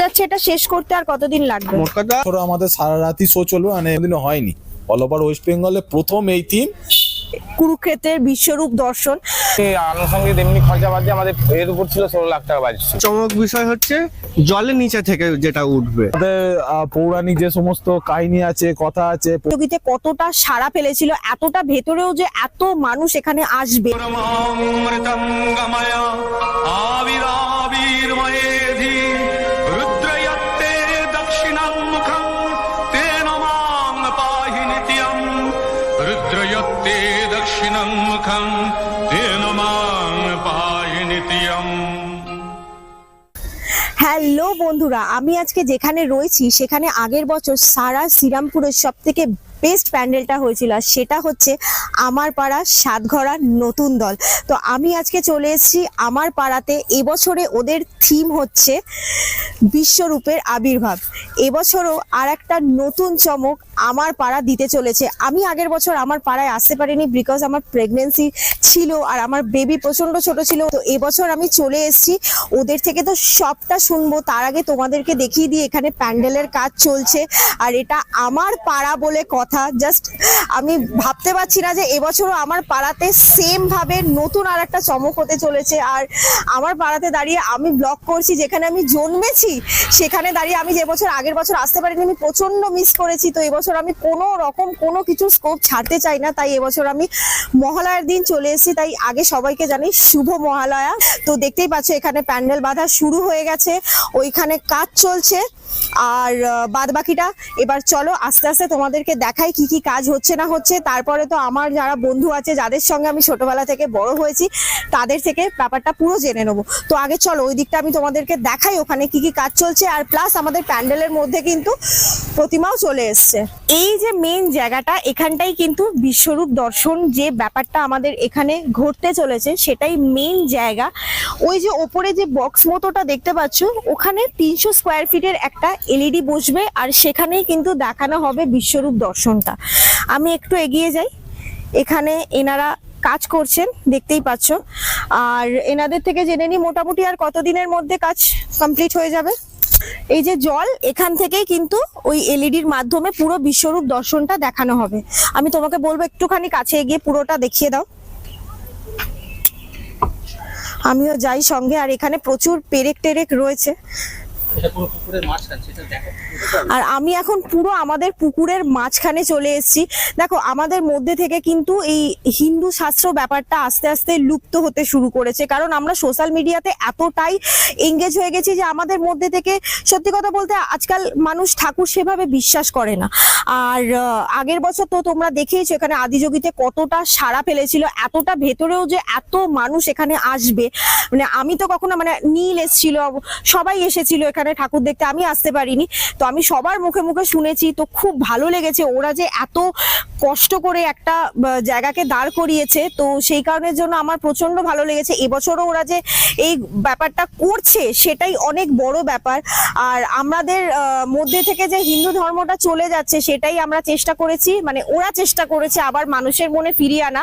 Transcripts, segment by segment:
যাচ্ছে এটা শেষ করতে আর কতদিন লাগবে? মোট কথা আমাদের সারা রাতি শো চলবে মানে দিনও হয়নি। অল ওভার ওয়েস্ট বেঙ্গলে প্রথম এই টিম কুরুক্ষেত্রের বিশ্বরূপ দর্শন। আনুষঙ্গিক এমনি খরচা বাদ দিয়ে আমাদের এর উপর ছিল ষোলো লাখ টাকা বাজছে চমক বিষয় হচ্ছে জলের নিচে থেকে যেটা উঠবে। পৌরাণিক যে সমস্ত কাহিনী আছে কথা আছে প্রতিযোগিতে কতটা সাড়া ফেলেছিল এতটা ভেতরেও যে এত মানুষ এখানে আসবে। আবিরাবির ময়েধি বন্ধুরা, আমি আজকে যেখানে রয়েছি, সেখানে আগের বছর সারা শ্রীরামপুরের সব থেকে বেস্ট প্যান্ডেলটা হয়েছিল, আর সেটা হচ্ছে আমার পাড়া সাতঘরা নতুন দল। তো আমি আজকে চলে এসেছি আমার পাড়াতে এবছরে ওদের থিম হচ্ছে বিশ্বরূপের আবির্ভাব। এবছরও আর একটা নতুন চমক আমার পাড়া দিতে চলেছে। আমি আগের বছর আমার পাড়ায় আসতে পারিনি বিকজ আমার প্রেগনেন্সি ছিল আর আমার বেবি প্রচণ্ড ছোট ছিল। তো এবছর আমি চলে এসেছি। ওদের থেকে তো সবটা শুনব। তার আগে তোমাদেরকে দেখিয়ে দিই, এখানে প্যান্ডেলের কাজ চলছে। আর এটা আমার পাড়া বলে কথা। জাস্ট আমি ভাবতে পারছি না যে এবছরও আমার পাড়াতে সেম ভাবে নতুন আর একটা চমক হতে চলেছে। আর আমার পাড়াতে দাঁড়িয়ে আমি ব্লগ করছি, যেখানে আমি জন্মেছি, সেখানে দাঁড়িয়ে আমি যে বছর আগের বছর আসতে পারিনি, আমি প্রচণ্ড মিস করেছি। তো এবছর আমি কোনো রকম কোনো কিছু স্কোপ ছাড়তে চাই না। তাই এবছর আমি মহালয়ার দিন চলে এসেছি, তাই আগে সবাইকে জানি শুভ মহালয়া। তো দেখতেই পাচ্ছ এখানে প্যান্ডেল বাঁধা শুরু হয়ে গেছে, ওইখানে কাজ চলছে। আর বাদ বাকিটা এবার চলো আস্তে আস্তে তোমাদেরকে দেখাই কি কি কাজ হচ্ছে না হচ্ছে। তারপরে তো আমার যারা বন্ধু আছে, যাদের সঙ্গে আমি ছোটবেলা থেকে বড় হয়েছি, তাদের থেকে ব্যাপারটা পুরো জেনে নেব। তো আগে চলো ওই দিকটা আমি তোমাদেরকে দেখাই ওখানে কি কি কাজ চলছে, আর প্লাস আমাদের প্যান্ডেলের মধ্যে কিন্তু প্রতিমাও চলে এসছে। এই যে মেন জায়গাটা, এখানটাই কিন্তু বিশ্বরূপ দর্শন যে ব্যাপারটা আমাদের এখানে ঘটতে চলেছে, সেটাই মেন জায়গা। ওই যে ওপরে যে বক্স মতোটা দেখতে পাচ্ছ, ওখানে তিনশো স্কোয়ার ফিটের একটা এলইডি বসবে আর সেখানেই কিন্তু দেখানো হবে বিশ্বরূপ দর্শনটা। আমি একটু এগিয়ে যাই। এখানে এনারা কাজ করছেন, দেখতেই পাচ্ছ। আর এনাদের থেকে জেনে নিই মোটামুটি আর কতদিনের মধ্যে কাজ কমপ্লিট হয়ে যাবে। এই যে জল, এখান থেকেই কিন্তু ওই এলইডির মাধ্যমে পুরো বিশ্বরূপ দর্শনটা দেখানো হবে। আমি তোমাকে বলব একটুখানি কাছে এগিয়ে পুরোটা দেখিয়ে দাও। আমিও যাই সঙ্গে, আর এখানে প্রচুর পেরেক টেরেক রয়েছে। আর আমি এখন পুরো আমাদের পুকুরের মাঝখানে চলে এসেছি। দেখো, আমাদের মধ্যে থেকে কিন্তু এই হিন্দু শাস্ত্র ব্যাপারটা আস্তে আস্তে লুপ্ত হতে শুরু করেছে। কারণ আমরা সোশ্যাল মিডিয়াতে এতটাই এঙ্গেজ হয়ে গেছি যে আমাদের মধ্যে থেকে সত্যি কথা বলতে আজকাল মানুষ ঠাকুর সেভাবে বিশ্বাস করে না। আর আগের বছর তো তোমরা দেখেইছো এখানে আদিযোগীতে কতটা সাড়া ফেলেছিল, এতটা ভেতরেও যে এত মানুষ এখানে আসবে। মানে আমি তো কখনো মানে নীল এসেছিল, সবাই এসেছিল এখানে। ঠাকুর দেখতে আমি আসতে পারিনি। তো আমি সবার মুখে মুখে শুনেছি, তো খুব ভালো লেগেছে। ওরা যে এত কষ্ট করে একটা জায়গাকে দাঁড় করিয়েছে, তো সেই কারণের জন্য আমার প্রচণ্ড ভালো লেগেছে। এবছরও ওরা যে এই ব্যাপারটা করছে, সেটাই অনেক বড় ব্যাপার। আর আমাদের মধ্যে থেকে যে হিন্দু ধর্মটা চলে যাচ্ছে, সেটাই আমরা চেষ্টা করেছি। মানে ওরা চেষ্টা করেছে আবার মানুষের মনে ফিরিয়ে আনা।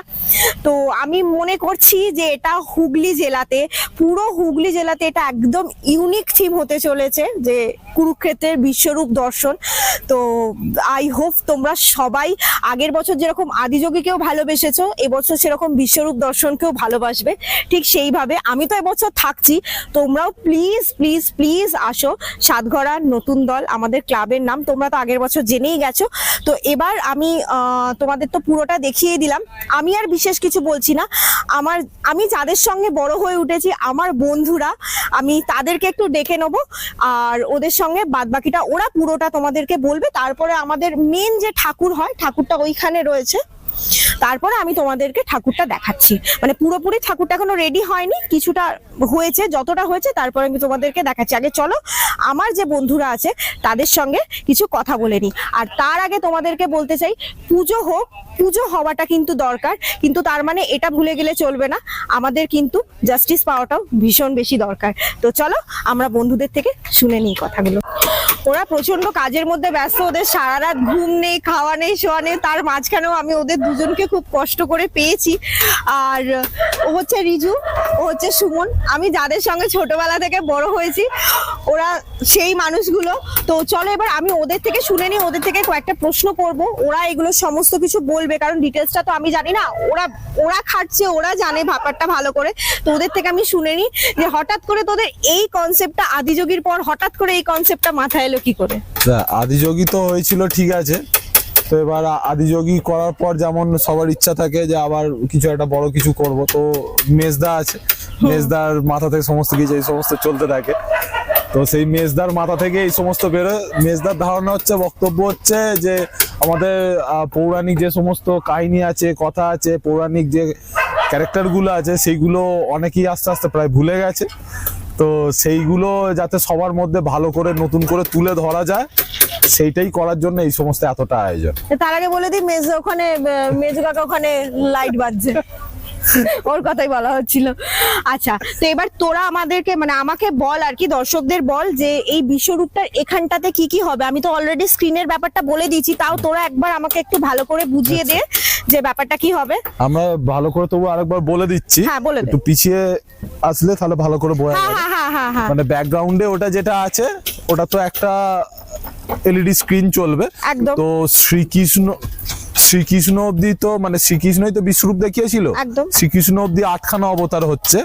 তো আমি মনে করছি যে এটা হুগলি জেলাতে, পুরো হুগলি জেলাতে এটা একদম ইউনিক থিম হতে চলেছে। যে কুরুক্ষেত্রের বিশ্বরূপ দর্শন। তো আই হোপ তোমরা সবাই আগের বছর যেরকম আদিযোগীকেও ভালোবেসেছো, এবছর সেরকম বিশ্বরূপ দর্শনকেও ভালোবাসবে। ঠিক সেইভাবে আমি তো এবছর থাকছি। তোমরাও প্লিজ প্লিজ প্লিজ আসো। সাতঘরা নতুন দল, আমাদের ক্লাবের নাম, তোমরা তো আগের বছর জেনেই গেছো। তো এবার আমি তোমাদের তো পুরোটা দেখিয়ে দিলাম। আমি আর বিশেষ কিছু বলছি না। আমার, আমি যাদের সঙ্গে বড় হয়ে উঠেছি, আমার বন্ধুরা, আমি তাদেরকে একটু ডেকে নেব। আর ওদের সঙ্গে বাদ বাকিটা ওরা পুরোটা তোমাদেরকে বলবে। তারপরে আমাদের মেন যে ঠাকুর হয়, ঠাকুরটা ওইখানে রয়েছে। তারপরে আমি তোমাদেরকে ঠাকুরটা দেখাচ্ছি। মানে পুরোপুরি ঠাকুরটা এখনও রেডি হয়নি, কিছুটা হয়েছে, যতটা হয়েছে, তারপরে আমি তোমাদেরকে দেখাচ্ছি। আগে চলো, আমার যে বন্ধুরা আছে, তাদের সঙ্গে কিছু কথা বলে নিই। আর তার আগে তোমাদেরকে বলতে চাই, পুজো হোক, পুজো হওয়াটা কিন্তু দরকার, কিন্তু তার মানে এটা ভুলে গেলে চলবে না। আমাদের কিন্তু জাস্টিস পাওয়াটাও ভীষণ বেশি দরকার। তো চলো, আমরা বন্ধুদের থেকে শুনে নিই কথাগুলো। ওরা প্রচণ্ড কাজের মধ্যে ব্যস্ত, ওদের সারা রাত ঘুম নেই, খাওয়া নেই, শোয়া নেই, তার মাঝখানেও আমি ওদের দুজনকে খুব কষ্ট করে পেয়েছি। আর ও হচ্ছে রিজু, ও হচ্ছে সুমন। আমি যাদের সঙ্গে ছোটবেলা থেকে বড় হয়েছি, ওরা সেই মানুষগুলো। তো চলো এবার আমি ওদের থেকে শুনে নিই, ওদের থেকে কয়েকটা প্রশ্ন করব। ওরা এগুলো সমস্ত কিছু বলবে, কারণ ডিটেলসটা তো আমি জানি না। ওরা ওরা খাটছে, ওরা জানে ব্যাপারটা ভালো করে। তো ওদের থেকে আমি শুনে নিই যে হঠাৎ করে তোদের এই কনসেপ্টটা আদিযোগীর পর হঠাৎ করে এই কনসেপ্টটা মাথায় এলো কি করে? আদিযোগী তো হয়েছিল, ঠিক আছে। তো এবার আদিযোগী করার পর যেমন সবার ইচ্ছা থাকে যে আবার কিছু একটা বড় কিছু করব তো মেজদা আছে। মেজদার মাথা থেকে সমস্ত কিছু এই সমস্ত চলতে থাকে। তো সেই মেজদার মাথা থেকে এই সমস্ত বেরোয়। মেজদার ধারণা হচ্ছে বক্তব্য হচ্ছে যে আমাদের পৌরাণিক যে সমস্ত কাহিনী আছে কথা আছে পৌরাণিক যে ক্যারেক্টারগুলো আছে সেইগুলো অনেকেই আস্তে আস্তে প্রায় ভুলে গেছে। তো সেইগুলো যাতে সবার মধ্যে ভালো করে নতুন করে তুলে ধরা যায়, সেইটাই করার জন্য এই সমস্ত এতটা আয়োজন। তার আগে বলে দিই, মেজ ওখানে মেজ কাকা ওখানে লাইট বাজছে। ওর কথাই বলা হচ্ছিল। আচ্ছা তো এবার তোরা আমাদেরকে মানে আমাকে বল আর কি, দর্শকদের বল যে এই বিশ্বরূপটার এখানটাতে কি কি হবে? আমি তো অলরেডি স্ক্রিনের ব্যাপারটা বলে দিয়েছি, তাও তোরা একবার আমাকে একটু ভালো করে বুঝিয়ে দে। যে ব্যাপারটা কি হবে? আমরা ভালো করে তবু আরেকবার বলে দিচ্ছি। হ্যাঁ, বলে একটু পিছিয়ে আসলে তাহলে ভালো করে বোঝা যাবে হ্যাঁ হ্যাঁ হ্যাঁ মানে ব্যাকগ্রাউন্ডে ওটা যেটা আছে ওটা তো একটা এলইডি স্ক্রিন চলবে। একদম। তো শ্রীকৃষ্ণ শ্রীকৃষ্ণ অব্দি তো মানে শ্রীকৃষ্ণই তো বিশ্বরূপ দেখিয়েছিল। একদম। শ্রীকৃষ্ণ অব্দি আটখানা অবতার হচ্ছে।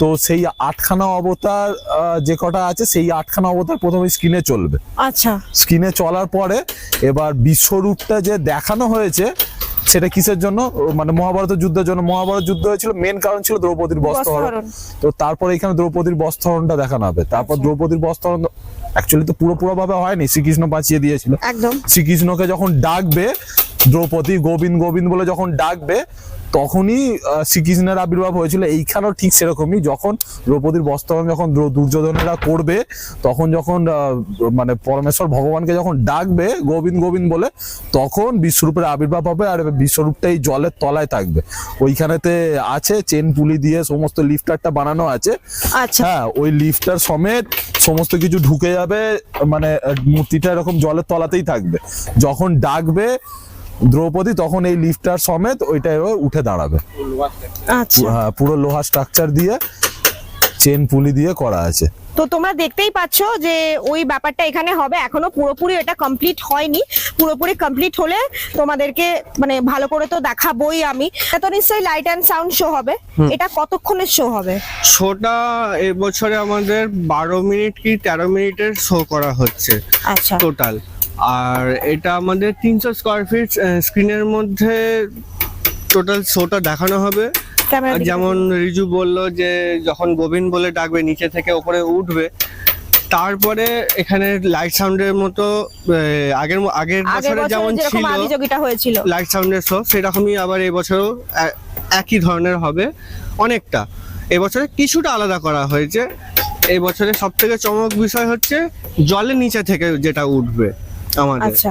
তো সেই আটখানা অবতার যে কটা আছে সেই আটখানা অবতার প্রথমে স্ক্রিনে চলবে। আচ্ছা। স্ক্রিনে চলার পরে এবার বিশ্বরূপটা যে দেখানো হয়েছে সেটা কিসের জন্য? মানে মহাভারতের যুদ্ধের জন্য। মহাভারত যুদ্ধ হয়েছিল মেন কারণ ছিল দ্রৌপদীর বস্ত্র বস্ত্রহরণ। তো তারপরে এখানে দ্রৌপদীর বস্ত্রহরণটা দেখানো হবে। তারপর দ্রৌপদীর বস্ত্রহরণ অ্যাকচুয়ালি তো পুরোপুরো ভাবে হয়নি শ্রীকৃষ্ণ বাঁচিয়ে দিয়েছিল। একদম। শ্রীকৃষ্ণকে যখন ডাকবে দ্রৌপদী গোবিন্দ গোবিন্দ বলে যখন ডাকবে তখনই শ্রীকৃষ্ণের আবির্ভাব হয়েছিল এইখানেও ঠিক সেরকমই। যখন দ্রৌপদীর বস্ত্রহরণ যখন দুর্যোধনেরা করবে তখন যখন মানে পরমেশ্বর ভগবানকে যখন ডাকবে গোবিন্দ গোবিন্দ বলে তখন বিশ্বরূপের আবির্ভাব হবে আর বিশ্বরূপটা এই জলের তলায় থাকবে। ওইখানেতে আছে চেন পুলি দিয়ে সমস্ত লিফটারটা বানানো আছে। আচ্ছা। হ্যাঁ ওই লিফটার সমেত সমস্ত কিছু ঢুকে যাবে মানে মূর্তিটা এরকম জলের তলাতেই থাকবে। যখন ডাকবে দ্রৌপদী তখন এই লিফটার সমেত ওইটা এবার উঠে দাঁড়াবে। আচ্ছা। হ্যাঁ পুরো লোহা স্ট্রাকচার দিয়ে চেন পুলি দিয়ে করা আছে। তো তোমরা দেখতেই পাচ্ছ যে ওই ব্যাপারটা এখানে হবে। এখনও পুরোপুরি এটা কমপ্লিট হয়নি। পুরোপুরি কমপ্লিট হলে তোমাদেরকে মানে ভালো করে তো দেখাবোই আমি। এটা তো নিশ্চয়ই লাইট অ্যান্ড সাউন্ড শো হবে। এটা কতক্ষণের শো হবে? শোটা এবছরে আমাদের বারো মিনিট কি তেরো মিনিটের শো করা হচ্ছে আচ্ছা। টোটাল আর এটা আমাদের তিনশো স্কোয়ার ফিট স্ক্রিনের মধ্যে টোটাল শোটা দেখানো হবে। যেমন রিজু বলল যে যখন গোবিন্দ বলে ডাকবে নিচে থেকে ওপরে উঠবে তারপরে এখানে লাইট সাউন্ডের মতো আগের আগের বছরে যেমন ছিল লাইট সাউন্ডের শো সেরকমই আবার এবছরও একই ধরনের হবে অনেকটা। এবছরে কিছুটা আলাদা করা হয়েছে। এবছরে সব থেকে চমক বিষয় হচ্ছে জলের নিচে থেকে যেটা উঠবে। আচ্ছা।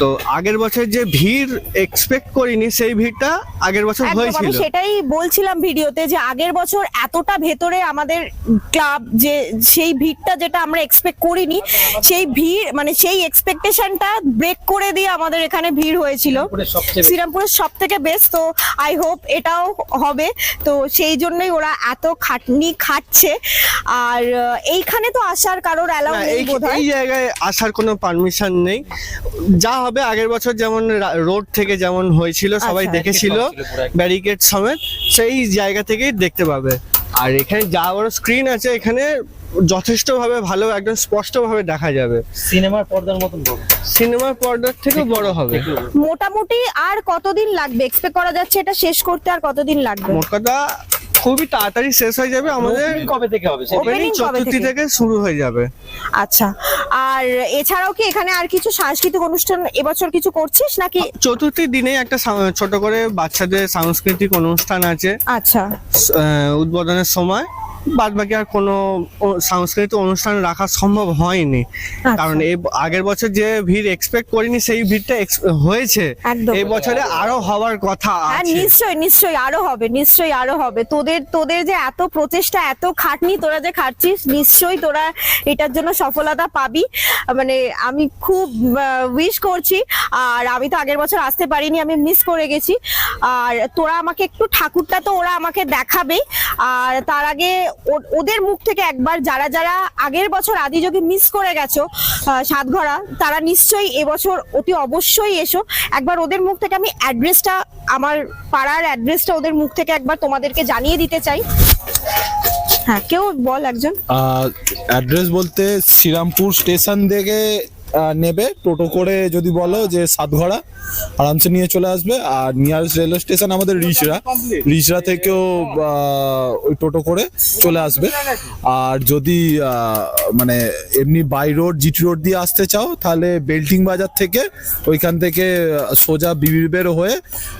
তো আগের বছর যে ভিড় এক্সপেক্ট করিনি সেই ভিড়টা আগের বছর আমি হয়েছিল। সেটাই বলছিলাম ভিডিওতে যে আগের বছর এতটা ভেতরে আমাদের ক্লাব যে সেই ভিড়টা যেটা আমরা এক্সপেক্ট করিনি সেই ভিড় মানে সেই এক্সপেকটেশনটা ব্রেক করে দিয়ে আমাদের এখানে ভিড় হয়েছিল। শ্রীরামপুরের সব থেকে বেস্ট তো আই হোপ এটাও হবে। তো সেই জন্যই ওরা এত খাটনি খাচ্ছে। আর এইখানে তো আসার কারোর অ্যালাউ নেই বোধহয়। এই জায়গায় আসার কোনো পারমিশন নেই। যা হবে আগের বছর যেমন রোড থেকে যেমন হয়েছিল সবাই আচ্ছা। দেখেছিল ব্যারিকেড সমেত সেই জায়গা থেকেই দেখতে পাবে। আর এখানে যা বড় স্ক্রিন আছে এখানে যথেষ্ট ভাবে ভালো একদম স্পষ্ট ভাবে দেখা যাবে। সিনেমার পর্দার মতন বড়। সিনেমার পর্দার থেকে বড় হবে। মোটামুটি আর কতদিন লাগবে? এক্সপেক্ট করা যাচ্ছে এটা শেষ করতে আর কতদিন লাগবে? মোট কথা খুবই তাড়াতাড়ি শেষ হয়ে যাবে আমাদের কবে থেকে হবে ওপেনিং চতুর্থী থেকে? শুরু হয়ে যাবে। আচ্ছা আর এছাড়াও কি এখানে আর কিছু সাংস্কৃতিক অনুষ্ঠান এবছর কিছু করছিস নাকি? চতুর্থী দিনে একটা ছোট করে বাচ্চাদের সাংস্কৃতিক অনুষ্ঠান আছে। আচ্ছা। আহ, উদ্বোধনের সময়। বাদ বাকি আর কোনো সাংস্কৃতিক অনুষ্ঠান রাখা সম্ভব হয়নি। আচ্ছা। কারণ এই আগের বছর যে ভিড় এক্সপেক্ট করিনি সেই ভিড়টা হয়েছে। এই বছরে আরও হওয়ার কথা হ্যাঁ নিশ্চয়ই নিশ্চয়ই আরও হবে নিশ্চয়ই আরও হবে। তোদের তোদের তোদের যে এত প্রচেষ্টা, এত খাটনি তোরা যে খাটছিস, নিশ্চয়ই তোরা এটার জন্য সফলতা পাবি। মানে আমি খুব উইশ করছি, আর আমি তো আগের বছর আসতে পারিনি, আমি মিস করে গেছি। আর তোরা আমাকে একটু, ঠাকুরটা তো ওরা আমাকে দেখাবেই। আর তার আগে ওদের মুখ থেকে একবার যারা যারা আগের বছর আদিযোগে মিস করে গেছো সাতঘরা, তারা নিশ্চয়ই এবছর অতি অবশ্যই এসো। একবার ওদের মুখ থেকে আমি অ্যাড্রেসটা আমার পাড়ার অ্যাড্রেসটা ওদের মুখ থেকে একবার তোমাদেরকে জানিয়ে দিতে চাই। হ্যাঁ কেউ বল একজন। অ্যাড্রেস বলতে শ্রীরামপুর স্টেশন থেকে নেবে। টোটো করে যদি বলো যে সাতঘড়া, আরামসে নিয়ে চলে আসবে। আর নিয়ারেস্ট রেলওয়ে স্টেশন আমাদের রিচড়া। রিচড়া থেকেও ওই টোটো করে চলে আসবে। আর যদি মানে এমনি বাই রোড, জিটি রোড দিয়ে আসতে চাও, তাহলে বেল্টিং বাজার থেকে ওইখান থেকে সোজা বিবিরবের হয়ে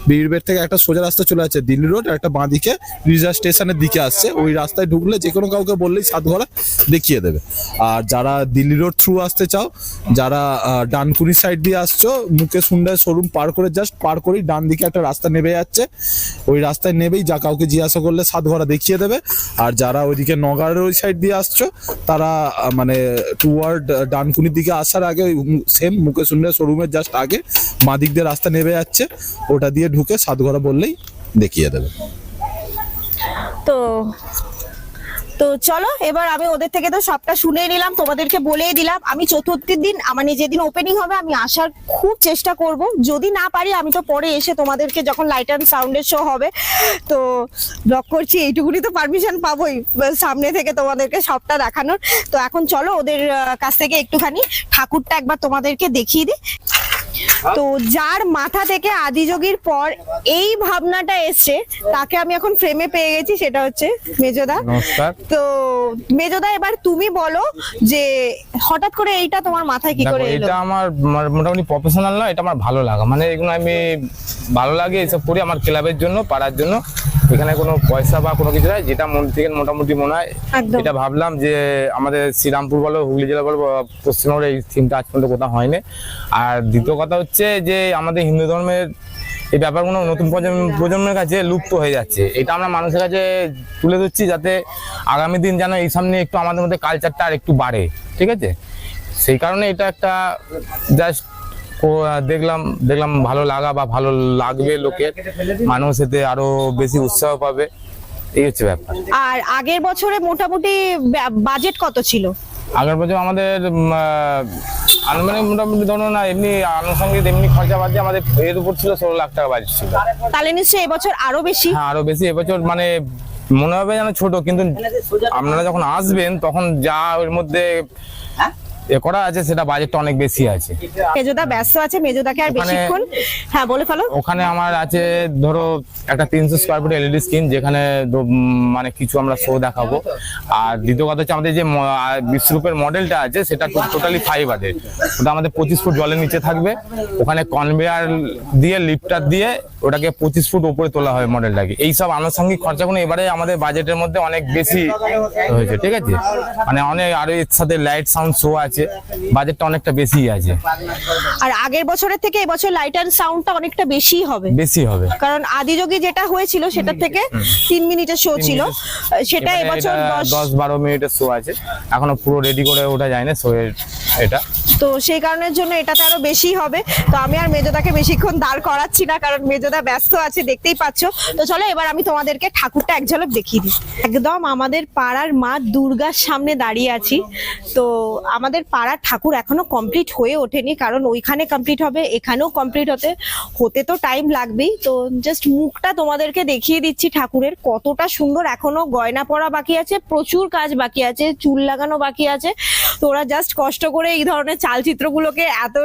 বিবিরবের থেকে একটা সোজা রাস্তা চলে আসছে দিল্লি রোড একটা বাঁদিকে রিজার্ভ স্টেশনের দিকে আসছে। ওই রাস্তায় ঢুকলে যে কোনো কাউকে বললেই সাতঘরা দেখিয়ে দেবে। আর যারা দিল্লি রোড থ্রু আসতে চাও যারা ডানকুনি সাইড দিয়ে আসছো, মুকেশ হুন্ডার শোরুম পার করে জাস্ট পার করেই ডান দিকে একটা রাস্তা নেমে যাচ্ছে। ওই রাস্তায় নেবেই, যা কাউকে জিজ্ঞাসা করলে সাতঘরা দেখিয়ে দেবে। আর যারা ওইদিকে নগারের ওই সাইড দিয়ে আসছো, তারা মানে টুয়ার্ড ডানকুনির দিকে আসার আগে সেম মুকেশ হুন্ডার শোরুমের জাস্ট আগে বাঁ দিক দিয়ে রাস্তা নেমে যাচ্ছে। ওটা দিয়ে ঢুকে সাত সাতঘরা বললেই দেখিয়ে দেবে। তো তো চলো, এবার আমি ওদের থেকে তো সবটা শুনে নিলাম, তোমাদেরকে বলেই দিলাম। আমি চতুর্থীর দিন মানে যেদিন ওপেনিং হবে, আমি আসার খুব চেষ্টা করব। যদি না পারি, আমি তো পরে এসে তোমাদেরকে যখন লাইট অ্যান্ড সাউন্ডের শো হবে, তো ব্লক করছি, এইটুকুনি তো পারমিশন পাবোই সামনে থেকে তোমাদেরকে সবটা দেখানোর। তো এখন চলো, ওদের কাছ থেকে একটুখানি ঠাকুরটা একবার তোমাদেরকে দেখিয়ে দিই। তো যার মাথা থেকে আদিযোগীর পর এই ভাবনাটা এসছে তাকে আমি এখন ফ্রেমে পেয়ে গেছি সেটা হচ্ছে মেজদা। নমস্কার। তো মেজদা এবার তুমি বলো যে হঠাৎ করে এইটা তোমার মাথায় কি করে এলো? এটা আমার মোটামুটি প্রফেশনাল নয় এটা আমার ভালো লাগা। মানে এগুলো আমি ভালো লাগে এসব করি আমার ক্লাবের জন্য পাড়ার জন্য। এখানে কোনো পয়সা বা কোনো কিছু নাই যেটা মন থেকে মোটামুটি মনে হয়। এটা ভাবলাম যে আমাদের শ্রীরামপুর বলো হুগলি জেলা বলো পশ্চিমবঙ্গের এই থিমটা আজ পর্যন্ত কোথাও হয়নি। আর দ্বিতীয় কথা হচ্ছে যে আমাদের হিন্দু ধর্মের এই ব্যাপারগুলো নতুন প্রজন্ম প্রজন্মের কাছে লুপ্ত হয়ে যাচ্ছে। এটা আমরা মানুষের কাছে তুলে ধরছি যাতে আগামী দিন যেন এই সামনে একটু আমাদের মধ্যে কালচারটা আর একটু বাড়ে। ঠিক আছে? সেই কারণে এটা একটা জাস্ট দেখলাম দেখলাম ভালো লাগা বা ভালো লাগবে লোকের। মানুষ এতে আরও বেশি উৎসাহ পাবে। এই হচ্ছে ব্যাপার। আর আগের বছরে মোটামুটি বাজেট কত ছিল? আগের বছর আমাদের আনুমানিক মোটামুটি ধরুন না এমনি আনুষঙ্গিক এমনি খরচা বাদ দিয়ে আমাদের এর উপর ছিল ষোলো লাখ টাকা বাজেট ছিল। তাহলে নিশ্চয়ই এবছর আরও বেশি? হ্যাঁ আরও বেশি। এবছর মানে মনে হবে যেন ছোট কিন্তু আপনারা যখন আসবেন তখন যা ওর মধ্যে করা আছে সেটা বাজেটটা অনেক বেশি আছে। মেজদা ব্যস্ত আছে মেজদাকে আর বেশিক্ষণ। হ্যাঁ বলে ফেলো। ওখানে আমার আছে ধরো একটা তিনশো স্কোয়ার ফুট এলইডি স্ক্রিন যেখানে মানে কিছু আমরা শো দেখাবো। আর দ্বিতীয় কথা হচ্ছে আমাদের যে বিশ্বরূপের মডেলটা আছে সেটা টোটালি ফাইবারের ওটা আমাদের পঁচিশ ফুট জলের নিচে থাকবে। ওখানে কনভেয়ার দিয়ে লিফটার দিয়ে ওটাকে পঁচিশ ফুট উপরে তোলা হয় মডেলটাকে এইসব আনুষঙ্গিক খরচাগুলো এবারে আমাদের বাজেটের মধ্যে অনেক বেশি হয়েছে ঠিক আছে? মানে অনেক আরও এর সাথে লাইট সাউন্ড শো আছে। বাজেটটা অনেকটা বেশি আছে। আর আগের বছরের থেকে এবছর লাইট অ্যান্ড সাউন্ডটা অনেকটা বেশি হবে। বেশি হবে। কারণ আদিযোগী যেটা হয়েছিল সেটা থেকে তিন মিনিটের শো ছিল। সেটা এবছর দশ বারো মিনিটের শো আছে। এখনও পুরো রেডি করে ওঠা যায় না শো এর এটা। তো সেই কারণের জন্য এটাতে আরও বেশি হবে। তো আমি আর মেজদাকে বেশিক্ষণ দাঁড় করাচ্ছি না, কারণ মেজদা ব্যস্ত আছে, দেখতেই পাচ্ছ। তো চলো এবার আমি তোমাদেরকে ঠাকুরটা এক ঝলক দেখিয়ে দিই। একদম আমাদের পাড়ার মা দুর্গার সামনে দাঁড়িয়ে আছি। তো আমাদের পাড়ার ঠাকুর এখনও কমপ্লিট হয়ে ওঠেনি, কারণ ওইখানে কমপ্লিট হবে, এখানেও কমপ্লিট হতে হতে তো টাইম লাগবেই। তো জাস্ট মুখটা তোমাদেরকে দেখিয়ে দিচ্ছি ঠাকুরের, কতটা সুন্দর এখনও গয়না পরা বাকি আছে, প্রচুর কাজ বাকি আছে, চুল লাগানো বাকি আছে। তো ওরা জাস্ট কষ্ট করে এই ধরনের চালচিত্রগুলোকে এত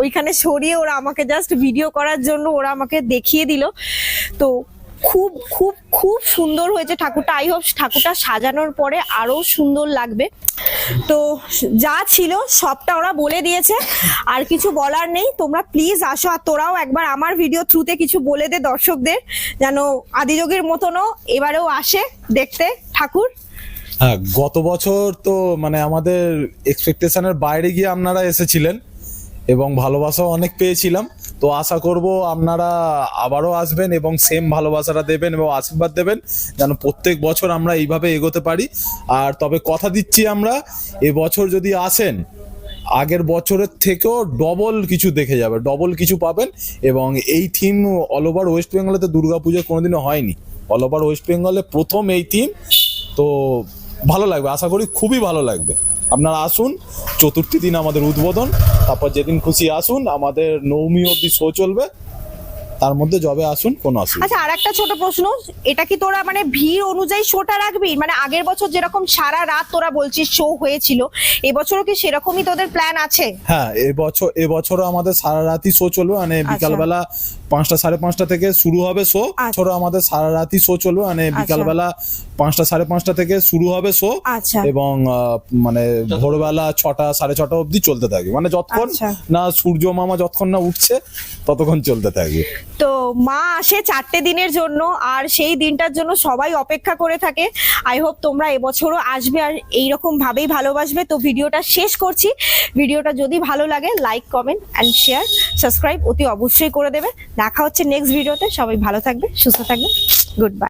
ওইখানে সরিয়ে ওরা আমাকে জাস্ট ভিডিও করার জন্য ওরা আমাকে দেখিয়ে দিল। তো খুব খুব খুব সুন্দর হয়েছে ঠাকুরটা। আই হোপ ঠাকুরটা সাজানোর পরে আরও সুন্দর লাগবে। তো যা ছিল সবটা ওরা বলে দিয়েছে। আর কিছু বলার নেই। তোমরা প্লিজ আসো। আর তোরাও একবার আমার ভিডিও থ্রুতে কিছু বলে দে দর্শকদের। যেন আদিযোগীর মতনও এবারেও আসে দেখতে ঠাকুর। হ্যাঁ গত বছর তো মানে আমাদের এক্সপেকটেশনের বাইরে গিয়ে আপনারা এসেছিলেন এবং ভালোবাসাও অনেক পেয়েছিলাম। তো আশা করব আপনারা আবারও আসবেন এবং সেম ভালোবাসাটা দেবেন এবং আশীর্বাদ দেবেন যেন প্রত্যেক বছর আমরা এইভাবে এগোতে পারি। আর তবে কথা দিচ্ছি আমরা এবছর যদি আসেন, আগের বছরের থেকেও ডবল কিছু দেখে যাবে ডবল কিছু পাবেন এবং এই থিম অল ওভার ওয়েস্ট বেঙ্গলে তো দুর্গাপুজো কোনোদিনও হয়নি। অল ওভার ওয়েস্ট বেঙ্গলে প্রথম এই থিম তো ভালো লাগবে। আশা করি খুবই ভালো লাগবে। আপনারা আসুন, চতুর্থী দিন আমাদের উদ্বোধন, তারপর যেদিন খুশি আসুন, আমাদের নৌমি অব্দি শো চলবে। তার মধ্যে যবে আসুন কোনো অসুবিধা আচ্ছা আর একটা ছোট প্রশ্ন এটা কি তোরা মানে ভিড় অনুযায়ী শোটা রাখবি? মানে আগের বছর যেরকম সারা রাত তোরা বলছিস শো হয়েছিল এবছরও কি সেরকমই তোদের প্ল্যান আছে? হ্যাঁ এবছর এবছরও আমাদের সারা রাতই শো চলবে মানে বিকালবেলা পাঁচটা সাড়ে পাঁচটা থেকে শুরু হবে শো বছরও আমাদের সারা রাতই শো চলবে মানে বিকালবেলা পাঁচটা সাড়ে পাঁচটা থেকে শুরু হবে শো আচ্ছা। এবং আহ, মানে ভোরবেলা ছটা সাড়ে ছটা অবধি চলতে থাকে মানে যতক্ষণ আচ্ছা। না সূর্য মামা যতক্ষণ না উঠছে ততক্ষণ চলতে থাকবে। তো মা আসে চারটে দিনের জন্য আর সেই দিনটার জন্য সবাই অপেক্ষা করে থাকে। আই হোপ তোমরা এবছরও আসবে আর এইরকম ভাবেই ভালোবাসবে। তো ভিডিওটা শেষ করছি। ভিডিওটা যদি ভালো লাগে like comment and share subscribe অতি অবশ্যই করে দেবে। দেখা হচ্ছে নেক্সট ভিডিওতে সবাই ভালো থাকবে, সুস্থ থাকবে। Good bye